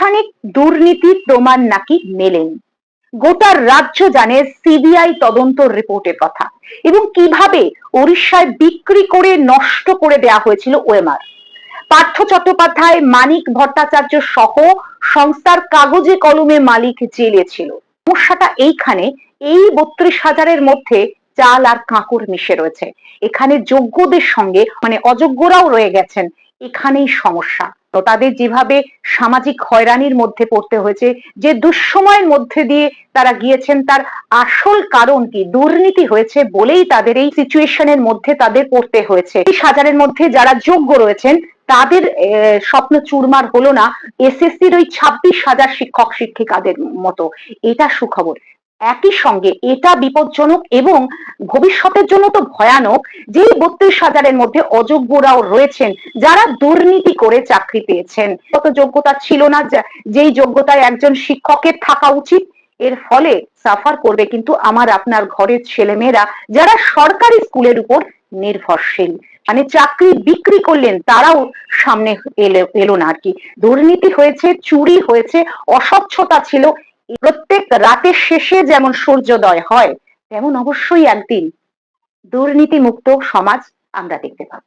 আনুষ্ঠানিক দুর্নীতির প্রমাণ নাকি মেলেনি? গোটা রাজ্য জানে সিবিআই তদন্ত রিপোর্টের কথা এবং কীভাবে ওড়িশায় বিক্রি করে নষ্ট করে দেয়া হয়েছিল ওএমআর। পার্থ চট্টোপাধ্যায়, মানিক ভট্টাচার্য সহ সংস্থার কাগজে কলমে মালিক জেলে ছিল। সমস্যাটা এইখানে, এই বত্রিশ হাজারের মধ্যে চাল আর কাঁকড় মিশে রয়েছে। এখানে যোগ্যদের সঙ্গে মানে অযোগ্যরাও রয়ে গেছেন। এখানেই সমস্যা। তাদের যেভাবে সামাজিক হয়রানির মধ্যে পড়তে হয়েছে, যে দুঃসময়ের মধ্যে দিয়ে তারা গিয়েছেন, তার আসল কারণ কি? দুর্নীতি হয়েছে বলেই তাদের এই সিচুয়েশনের মধ্যে তাদের পড়তে হয়েছে। এই হাজারের মধ্যে যারা যোগ্য রয়েছেন, তাদের স্বপ্ন চুরমার হলো না, এসএসসির ওই ছাব্বিশ হাজার শিক্ষক শিক্ষিকাদের মতো। এটা সুখবর। একই সঙ্গে এটা বিপজ্জনক এবং ভবিষ্যতের জন্য তো ভয়ানক যে বত্রিশ হাজারের মধ্যে অযোগ্যরাও রয়েছেন যারা দুর্নীতি করে চাকরি পেয়েছেন। কত যোগ্যতা ছিল না যেই যোগ্যতায় একজন শিক্ষকের থাকা উচিত, এর ফলে সাফার করবে কিন্তু আমার আপনার ঘরের ছেলেমেয়েরা যারা সরকারি স্কুলের উপর নির্ভরশীল। মানে চাকরি বিক্রি করলেন তারাও সামনে এলো এলো না আর কি। দুর্নীতি হয়েছে, চুরি হয়েছে, অস্বচ্ছতা ছিল প্রত্যেক রাতের শেষে যেমন সূর্যোদয় হয়, তেমন অবশ্যই একদিন দুর্নীতি মুক্ত সমাজ আমরা দেখতে পাবো।